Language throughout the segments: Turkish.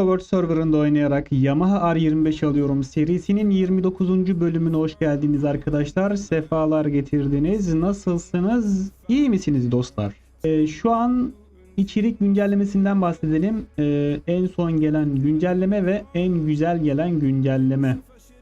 World Server'ında oynayarak Yamaha R25 alıyorum serisinin 29. bölümüne hoş geldiniz arkadaşlar. Sefalar getirdiniz. Nasılsınız? İyi misiniz dostlar? Ee, şu an içerik güncellemesinden bahsedelim. Ee, en son gelen güncelleme ve en güzel gelen güncelleme.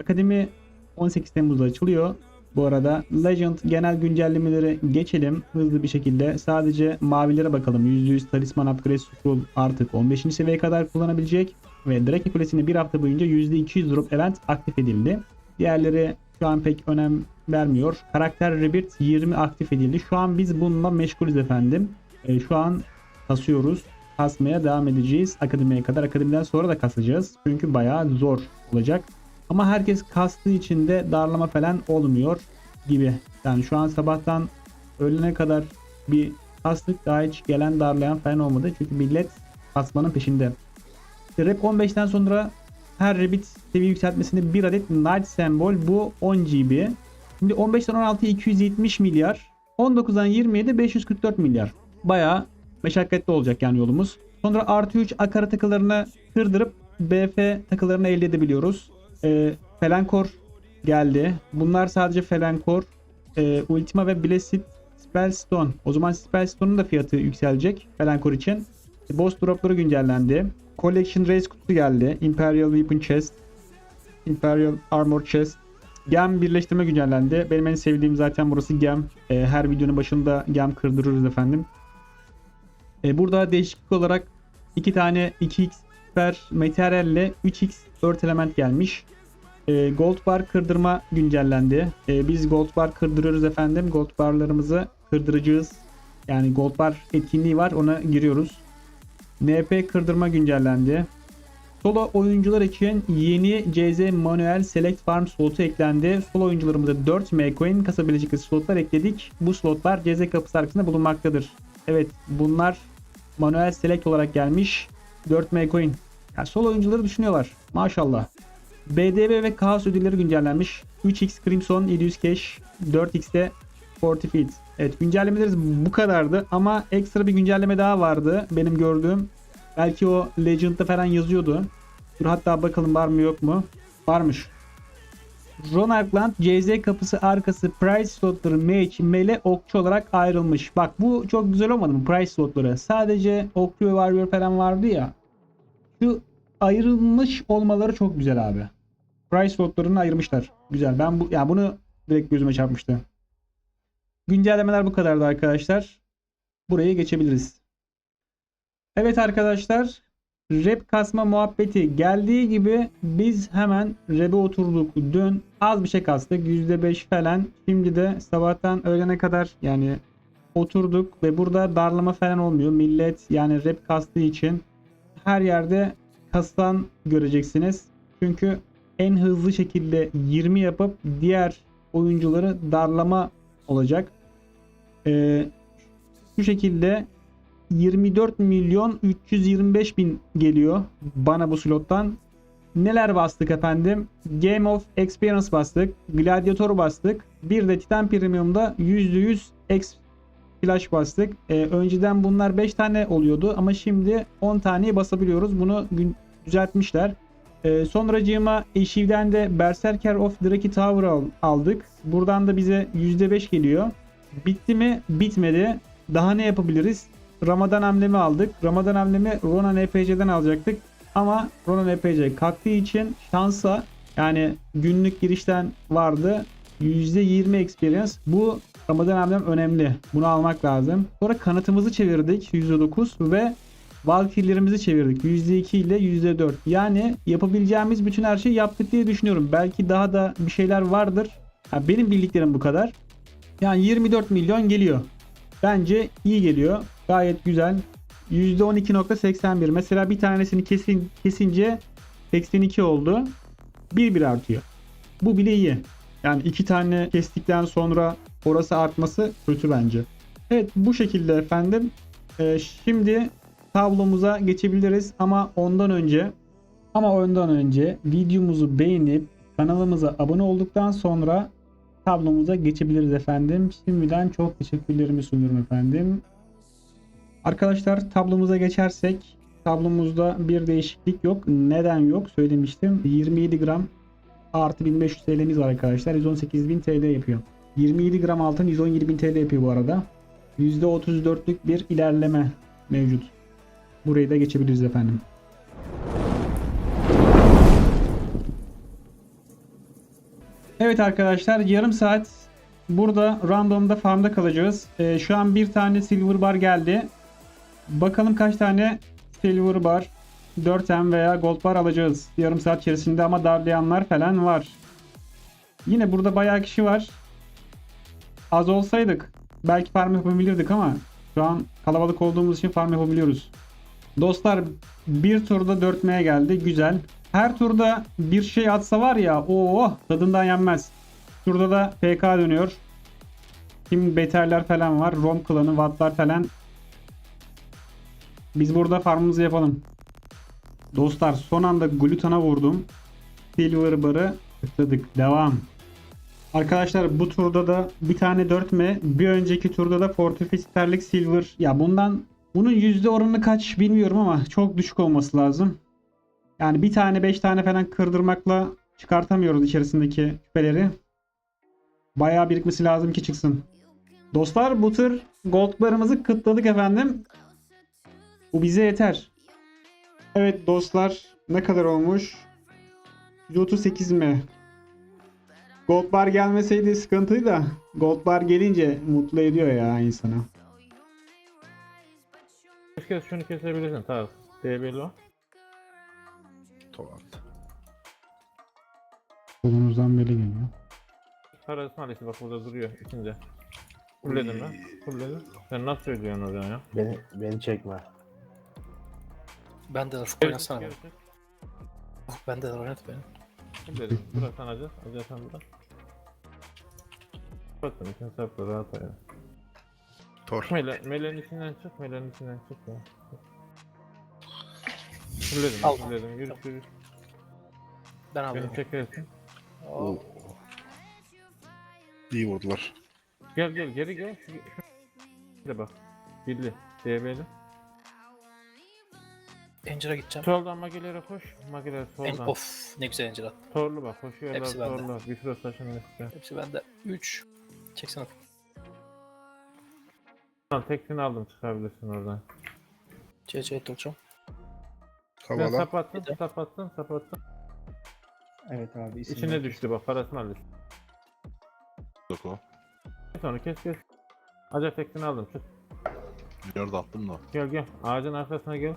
Akademi 18 Temmuz'da açılıyor. Bu arada Legend genel güncellemeleri geçelim hızlı bir şekilde. Sadece mavilere bakalım. %100 talisman upgrade scroll artık 15. seviyeye kadar kullanabilecek. Ve Drake Kulesi'nde bir hafta boyunca %200 drop event aktif edildi. Diğerleri şu an pek önem vermiyor. Karakter Rebirth 20 aktif edildi. Şu an biz bununla meşgulüz efendim. E, şu an kasıyoruz. Kasmaya devam edeceğiz akademiye kadar. Akademiden sonra da kasacağız. Çünkü bayağı zor olacak. Ama herkes kastığı için de darlama falan olmuyor gibi. Yani şu an sabahtan öğlene kadar bir kastık daha hiç gelen darlayan falan olmadı. Çünkü millet kasmanın peşinde. İşte Rap 15'ten sonra her Rabbit seviye yükseltmesinde bir adet Night Symbol bu 10 GB. Şimdi 15'ten 16'ya 270 milyar. 19'dan 20'ye de 544 milyar. Bayağı meşakkatli olacak yani yolumuz. Sonra artı 3 akara takılarını kırdırıp BF takılarını elde edebiliyoruz. Ee, Felankor geldi. Bunlar sadece Felankor, e, Ultima ve Blessed Spellstone. O zaman Spellstone'un da fiyatı yükselecek Felankor için. E, Boss dropları güncellendi. Collection Race kutusu geldi. Imperial Weapon Chest, Imperial Armor Chest. Gem birleştirme güncellendi. Benim en sevdiğim zaten burası Gem. E, her videonun başında Gem kırdırırız efendim. E, burada değişiklik olarak iki tane 2x süper materyalle 3x Earth element gelmiş. E, gold bar kırdırma güncellendi. E, biz gold bar kırdırıyoruz efendim. Gold barlarımızı kırdıracağız. Yani gold bar etkinliği var ona giriyoruz. NP kırdırma güncellendi. Solo oyuncular için yeni CZ manuel select farm slotu eklendi. Solo oyuncularımıza 4 M-Coin kasabilecek slotlar ekledik. Bu slotlar CZ kapısı arkasında bulunmaktadır. Evet bunlar manuel select olarak gelmiş. 4 M-Coin. Yani solo oyuncuları düşünüyorlar. Maşallah. BDV ve Chaos ödülleri güncellenmiş. 3x Crimson 700 cash, 4x'te Fortified. Evet güncellemelerimiz bu kadardı ama ekstra bir güncelleme daha vardı benim gördüğüm. Belki o Legend'da falan yazıyordu. Dur hatta bakalım var mı yok mu? Varmış. Ronalkland CZ kapısı arkası price slotları mage, mele, okçu olarak ayrılmış. Bak bu çok güzel olmadı mı price slotları? Sadece okçu ve warrior falan vardı ya. Şu ayrılmış olmaları çok güzel abi. Price slotlarını ayırmışlar. Güzel. Ben bu yani bunu direkt gözüme çarpmıştı. Güncellemeler bu kadardı arkadaşlar. Buraya geçebiliriz. Evet arkadaşlar. Rap kasma muhabbeti geldiği gibi biz hemen rap'e oturduk. Dün az bir şey kastık. %5 falan. Şimdi de sabahtan öğlene kadar yani oturduk ve burada darlama falan olmuyor. Millet yani rap kastığı için her yerde kastan göreceksiniz. Çünkü en hızlı şekilde 20 yapıp diğer oyuncuları darlama olacak. Ee, şu şekilde 24 milyon 325 bin geliyor bana bu slottan. Neler bastık efendim? Game of Experience bastık. Gladiator bastık. Bir de Titan Premium'da %100 X flash bastık. Ee, önceden bunlar 5 tane oluyordu ama şimdi 10 taneyi basabiliyoruz. Bunu düzeltmişler. Ee, sonracığıma Eşiv'den de Berserker of Draki Tower al- aldık. Buradan da bize %5 geliyor. Bitti mi? Bitmedi. Daha ne yapabiliriz? Ramazan amblemi aldık. Ramazan amblemi Ronan EPC'den alacaktık. Ama Ronan EPC kalktığı için şansa yani günlük girişten vardı. %20 experience. Bu Ramazan amblem önemli. Bunu almak lazım. Sonra kanıtımızı çevirdik %9 ve Valkyrie'lerimizi çevirdik. %2 ile %4. Yani yapabileceğimiz bütün her şeyi yaptık diye düşünüyorum. Belki daha da bir şeyler vardır. Ha, benim bildiklerim bu kadar. Yani 24 milyon geliyor. Bence iyi geliyor. Gayet güzel. %12.81. Mesela bir tanesini kesin kesince 82 oldu. 1 1 artıyor. Bu bile iyi. Yani iki tane kestikten sonra orası artması kötü bence. Evet bu şekilde efendim. Ee, şimdi tablomuza geçebiliriz ama ondan önce ama ondan önce videomuzu beğenip kanalımıza abone olduktan sonra tablomuza geçebiliriz efendim. Şimdiden çok teşekkürlerimi sunuyorum efendim. Arkadaşlar tablomuza geçersek tablomuzda bir değişiklik yok. Neden yok? Söylemiştim. 27 gram artı 1500 TL'miz var arkadaşlar. 118.000 TL yapıyor. 27 gram altın 117.000 TL yapıyor bu arada. %34'lük bir ilerleme mevcut. Burayı da geçebiliriz efendim. Evet arkadaşlar yarım saat burada randomda farmda kalacağız. Ee, şu an bir tane silver bar geldi. Bakalım kaç tane silver bar, 4M veya gold bar alacağız yarım saat içerisinde ama darlayanlar falan var. Yine burada bayağı kişi var. Az olsaydık belki farm yapabilirdik ama şu an kalabalık olduğumuz için farm yapabiliyoruz. Dostlar bir turda 4M geldi. Güzel. Her turda bir şey atsa var ya o tadından yenmez. Şurada da PK dönüyor. Kim beterler falan var. Rom klanı, Wattlar falan. Biz burada farmımızı yapalım. Dostlar son anda glutana vurdum. Silver barı tıkladık. Devam. Arkadaşlar bu turda da bir tane 4M, bir önceki turda da Fortify Sterling Silver. Ya bundan bunun yüzde oranı kaç bilmiyorum ama çok düşük olması lazım. Yani bir tane 5 tane falan kırdırmakla çıkartamıyoruz içerisindeki şüpheleri. Bayağı birikmesi lazım ki çıksın. Dostlar bu tır goldlarımızı kıtladık efendim. Bu bize yeter. Evet dostlar ne kadar olmuş? 138 mi? Gold bar gelmeseydi sıkıntıydı da Gold bar gelince mutlu ediyor ya insanı. Kes kes şunu kesebilirsin tamam. DB'li o. Tamam. Kolumuzdan beri geliyor. Parası maalesef bak burada duruyor içinde. Fulledim ben. Fulledim. Sen nasıl söylüyorsun oradan ya? Beni, beni çekme. Ben de Geri oynasana beni. Rafık ben de oynat beni. Fulledim. Bırak sen acı. Acı sen bırak. Bakın için sapla rahat ayır. Tor. Mele, meleğin içinden çık. Meleğin içinden çık ya. Fulledim. Al. Fulledim. Yürü yürü. Ben. Beni çekersin. Oo. İyi vurdular. Gel gel geri gel. Şu, şu. De bak. Birli. DB'li. Angel'a gideceğim. Soldan magelere koş. Mageler En, soldan. of ne güzel Angel attı. Torlu bak koşuyorlar Hepsi bende. torlu. Bir sürü taşın üstüne. Hepsi bende. 3. Çeksene. Tamam tekini aldım çıkabilirsin oradan. CC tutacağım. Ben Kavala. sapattın Bir de. sapattın sapattın. Evet abi isim İçine düştü bak parasını aldı. Yok o. Sonra kes kes. Acayip tekini aldım çık. Yerde attım da. Gel gel ağacın arkasına gel.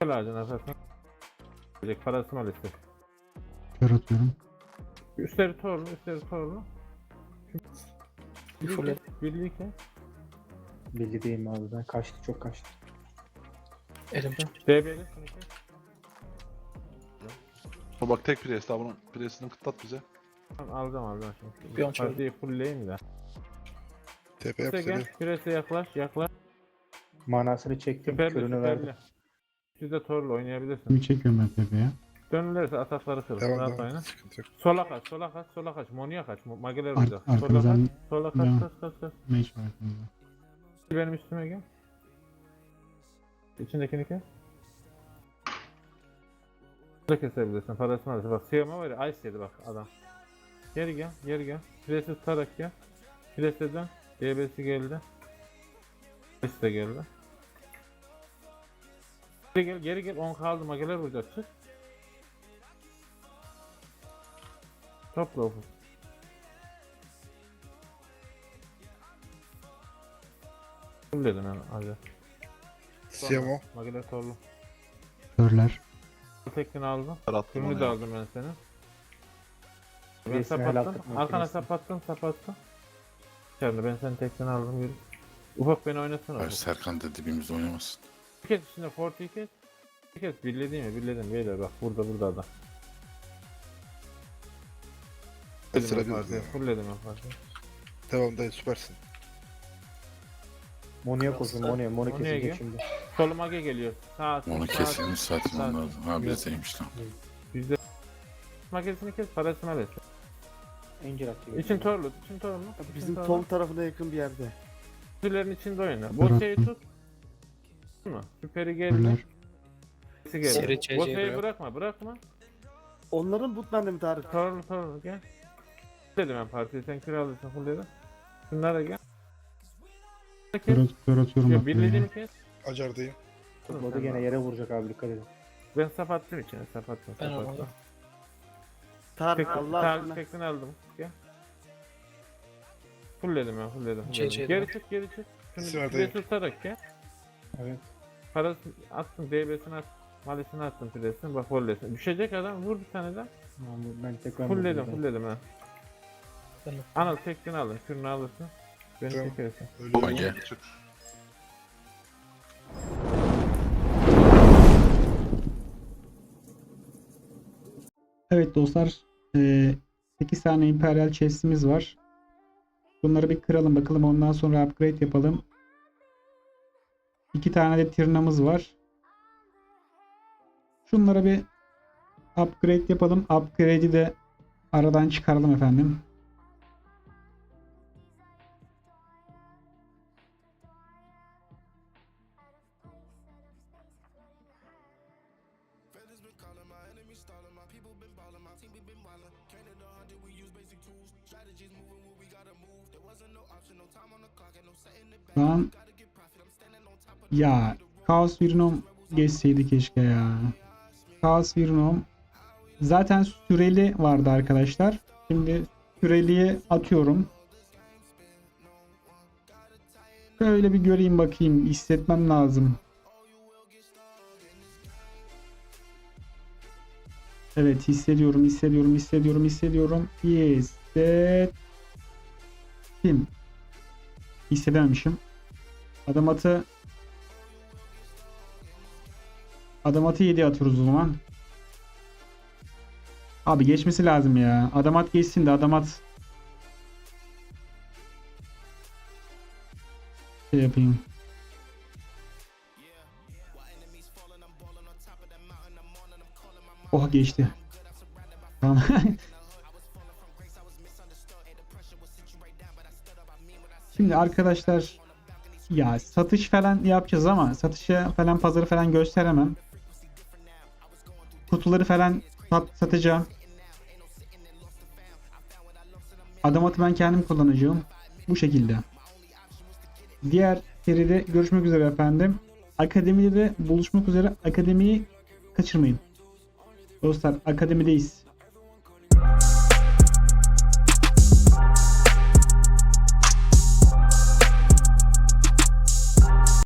Gel ağacın arkasına. Gelecek parasını al işte. Kör atıyorum. Üstleri torlu üstleri torlu. Bir full Birliği kes. Bilgideyim abi ben kaçtı çok kaçtı. Elim. DB'li. O bak tek pres daha bunun presini kıtlat bize. Tamam, alacağım alacağım şimdi. Bir an çabuk. Partiyi fullleyeyim de. Tepe yap gel seni. prese yaklaş yaklaş. Manasını çektim Süperli körünü verdim. süperli. Siz de torlu oynayabilirsin. Kimi çekiyorum ben tepeye. Dönülürse atakları kırın. Devam Rahat devam. Sıkıntı yok. Sola kaç, sola kaç, sola kaç. Monya kaç. Mo- Mageler Ar- olacak. Sola kaç, arkamızdan sola kaç, devam. kaç, kaç, kaç. mage var arkamızda. Benim üstüme gel. İçindekini kes. Da kesebilirsin. Parasını alırsa. Bak siyama var ya. Ice yedi bak adam. Geri gel, geri gel. Presi tutarak gel. Presi dön. DB'si geldi. Presi de geldi. Geri gel, geri gel. 10 kaldı. Mageler. Çık. Topla ufuk. Kim dedim ben hadi. Siyamo. Mageler torlu. Körler. Bu tekini aldım. Kar attım Kürünü onu de aldım ben senin. Ben helal sapattım. takma Arkana birisi. sapattım sapattım. İçeride ben senin tekini aldım yürü. Ufak beni oynasana. Ufak. Serkan da dibimizde oynamasın. İçinde forty kes. Bir kez birledi mi? Birledim beyler bak burada burada adam. Fulledim Sıra bizde. Fulledim yapardı. Devam dayı süpersin. Mono'ya koşun. Mono Mono'ya kesecek gel. şimdi. Soluma G geliyor. Sağ Onu sağ- kesilmiş zaten sağ- onlar. Ha bizdeymiş lan. Yüzde Makinesini kes parasını al et. Angel atıyor. İçin torlu, için torlu. Bizim için sol tarafına yakın bir yerde. Kutuların içinde oyna. Bu şeyi tut. Mı? Süperi geldi. Seri geldi. CC Botayı bırakma bırakma. Onların bootlendi mi Tarık? Torlu torlu gel. Dedim ben partiyi sen kür alırsın full dedim. Şunlara gel. Kes. Kör, kör atıyorum Yo, bak Birlediğimi buraya. kes. Acardayım. Tutmadı gene yere vuracak abi dikkat edin. Ben sap attım içine sap attım Ben sap attım. aldım. Tarık Allah aşkına. tekten aldım. Gel. Fullledim ben fullledim. CC fullledim. Geri çık geri çık. Şunu Sıradayım. presi tutarak gel. Evet. Parası attım DB'sini at. Malisini attım presini bak fullesin. Düşecek adam vur bir tane daha. Tamam, ben tekrar Fullledim vurdum. fullledim ha. Ben de. Anıl tekten alın. Kürünü alırsın. Beni Tamam. çekersin. Mage. Çık. Evet dostlar. eee 8 tane Imperial chest'imiz var. Bunları bir kıralım bakalım. Ondan sonra upgrade yapalım. 2 tane de Tirna'mız var. Şunlara bir upgrade yapalım. Upgrade'i de aradan çıkaralım efendim. Şu an ya Chaos Virnom geçseydi keşke ya. Chaos Virnom zaten süreli vardı arkadaşlar. Şimdi süreliye atıyorum. Şöyle bir göreyim bakayım. hissetmem lazım. Evet hissediyorum, hissediyorum, hissediyorum, hissediyorum. Hissettim. Hissedememişim. Adam atı Adam atı 7 atıyoruz o zaman. Abi geçmesi lazım ya. Adam at geçsin de adam at şey yapayım. Oh geçti. Tamam. Şimdi arkadaşlar ya satış falan yapacağız ama satışa falan pazarı falan gösteremem. Kutuları falan sat, satacağım. Adam atı ben kendim kullanacağım. Bu şekilde. Diğer seride görüşmek üzere efendim. Akademide de buluşmak üzere. Akademiyi kaçırmayın. Dostlar akademideyiz.